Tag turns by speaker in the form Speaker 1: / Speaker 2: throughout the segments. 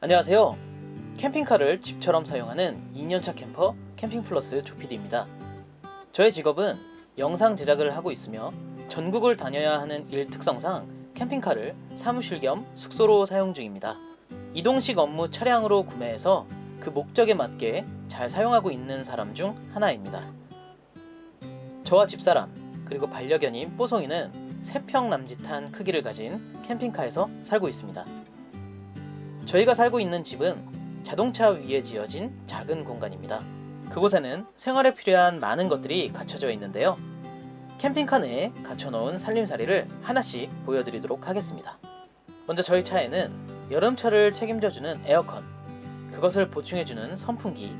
Speaker 1: 안녕하세요. 캠핑카를 집처럼 사용하는 2년차 캠퍼 캠핑 플러스 조피디입니다. 저의 직업은 영상 제작을 하고 있으며 전국을 다녀야 하는 일 특성상 캠핑카를 사무실 겸 숙소로 사용 중입니다. 이동식 업무 차량으로 구매해서 그 목적에 맞게 잘 사용하고 있는 사람 중 하나입니다. 저와 집사람 그리고 반려견인 뽀송이는 3평 남짓한 크기를 가진 캠핑카에서 살고 있습니다. 저희가 살고 있는 집은 자동차 위에 지어진 작은 공간입니다. 그곳에는 생활에 필요한 많은 것들이 갖춰져 있는데요. 캠핑카 내에 갖춰놓은 살림살이를 하나씩 보여드리도록 하겠습니다. 먼저 저희 차에는 여름철을 책임져주는 에어컨, 그것을 보충해주는 선풍기,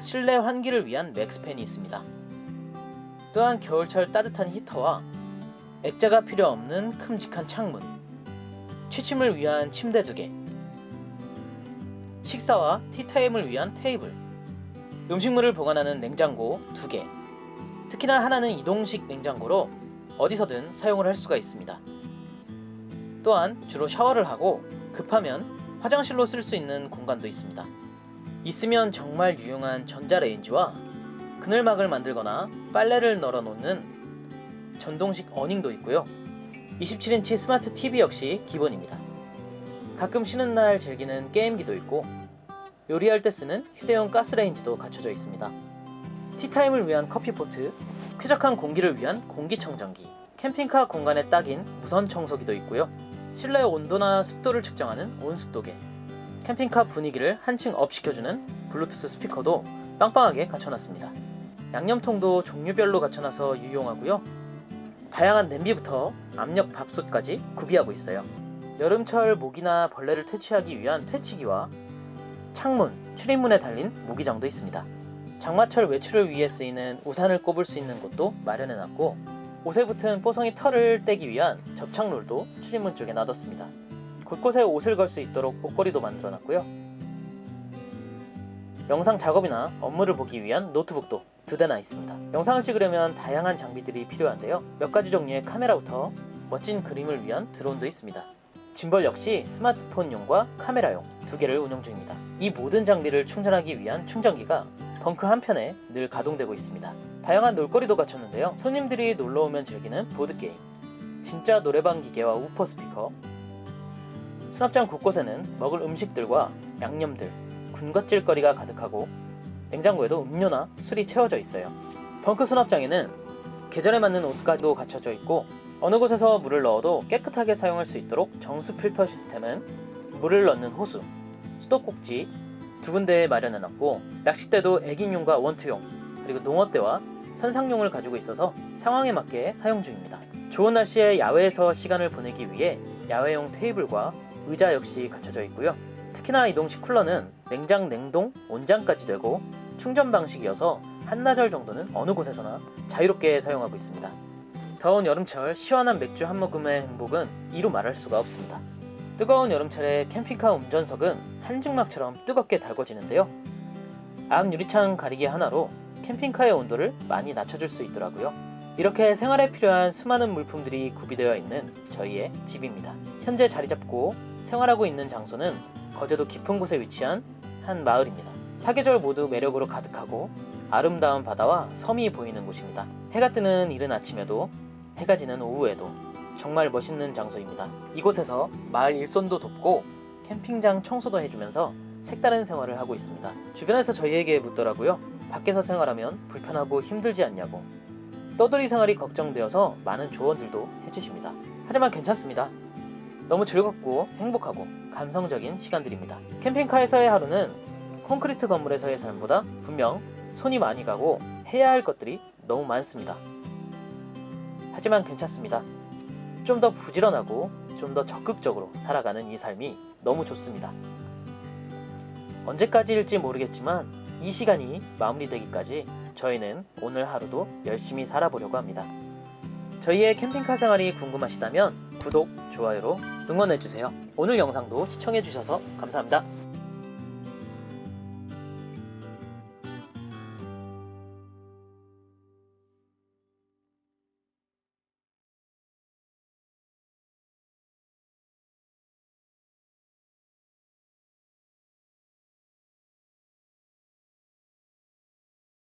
Speaker 1: 실내 환기를 위한 맥스팬이 있습니다. 또한 겨울철 따뜻한 히터와 액자가 필요 없는 큼직한 창문, 취침을 위한 침대 두 개, 식사와 티타임을 위한 테이블, 음식물을 보관하는 냉장고 두 개, 특히나 하나는 이동식 냉장고로 어디서든 사용을 할 수가 있습니다. 또한 주로 샤워를 하고 급하면 화장실로 쓸 수 있는 공간도 있습니다. 있으면 정말 유용한 전자레인지와 그늘막을 만들거나 빨래를 널어 놓는 전동식 어닝도 있고요. 27인치 스마트 TV 역시 기본입니다. 가끔 쉬는 날 즐기는 게임기도 있고 요리할 때 쓰는 휴대용 가스레인지도 갖춰져 있습니다. 티타임을 위한 커피포트, 쾌적한 공기를 위한 공기청정기, 캠핑카 공간에 딱인 무선 청소기도 있고요. 실내 온도나 습도를 측정하는 온습도계, 캠핑카 분위기를 한층 업 시켜주는 블루투스 스피커도 빵빵하게 갖춰놨습니다. 양념통도 종류별로 갖춰놔서 유용하고요. 다양한 냄비부터 압력 밥솥까지 구비하고 있어요. 여름철 모기나 벌레를 퇴치하기 위한 퇴치기와 창문, 출입문에 달린 모기장도 있습니다. 장마철 외출을 위해 쓰이는 우산을 꼽을 수 있는 곳도 마련해놨고 옷에 붙은 뽀송이 털을 떼기 위한 접착롤도 출입문 쪽에 놔뒀습니다. 곳곳에 옷을 걸 수 있도록 옷걸이도 만들어놨고요. 영상 작업이나 업무를 보기 위한 노트북도 두 대나 있습니다. 영상을 찍으려면 다양한 장비들이 필요한데요. 몇 가지 종류의 카메라부터 멋진 그림을 위한 드론도 있습니다. 짐벌 역시 스마트폰용과 카메라용 두 개를 운영 중입니다. 이 모든 장비를 충전하기 위한 충전기가 벙크 한편에 늘 가동되고 있습니다. 다양한 놀거리도 갖췄는데요. 손님들이 놀러 오면 즐기는 보드게임, 진짜 노래방 기계와 우퍼 스피커, 수납장 곳곳에는 먹을 음식들과 양념들, 군것질거리가 가득하고 냉장고에도 음료나 술이 채워져 있어요. 벙크 수납장에는 계절에 맞는 옷가도 갖춰져 있고 어느 곳에서 물을 넣어도 깨끗하게 사용할 수 있도록 정수 필터 시스템은 물을 넣는 호수, 수도꼭지 두 군데에 마련해 놨고 낚싯대도 애기용과 원투용 그리고 농어대와 선상용을 가지고 있어서 상황에 맞게 사용 중입니다. 좋은 날씨에 야외에서 시간을 보내기 위해 야외용 테이블과 의자 역시 갖춰져 있고요. 특히나 이동식 쿨러는 냉장, 냉동, 온장까지 되고 충전 방식이어서 한나절 정도는 어느 곳에서나 자유롭게 사용하고 있습니다. 더운 여름철 시원한 맥주 한 모금의 행복은 이루 말할 수가 없습니다. 뜨거운 여름철에 캠핑카 운전석은 한증막처럼 뜨겁게 달궈지는데요. 앞 유리창 가리개 하나로 캠핑카의 온도를 많이 낮춰줄 수 있더라고요. 이렇게 생활에 필요한 수많은 물품들이 구비되어 있는 저희의 집입니다. 현재 자리 잡고 생활하고 있는 장소는 거제도 깊은 곳에 위치한 한 마을입니다. 사계절 모두 매력으로 가득하고 아름다운 바다와 섬이 보이는 곳입니다. 해가 뜨는 이른 아침에도 해가 지는 오후에도 정말 멋있는 장소입니다. 이곳에서 마을 일손도 돕고 캠핑장 청소도 해주면서 색다른 생활을 하고 있습니다. 주변에서 저희에게 묻더라고요. 밖에서 생활하면 불편하고 힘들지 않냐고. 떠돌이 생활이 걱정되어서 많은 조언들도 해주십니다. 하지만 괜찮습니다. 너무 즐겁고 행복하고 감성적인 시간들입니다. 캠핑카에서의 하루는 콘크리트 건물에서의 삶보다 분명 손이 많이 가고 해야 할 것들이 너무 많습니다. 하지만 괜찮습니다. 좀 더 부지런하고 좀 더 적극적으로 살아가는 이 삶이 너무 좋습니다. 언제까지일지 모르겠지만 이 시간이 마무리되기까지 저희는 오늘 하루도 열심히 살아보려고 합니다. 저희의 캠핑카 생활이 궁금하시다면 구독, 좋아요로 응원해주세요. 오늘 영상도 시청해주셔서 감사합니다.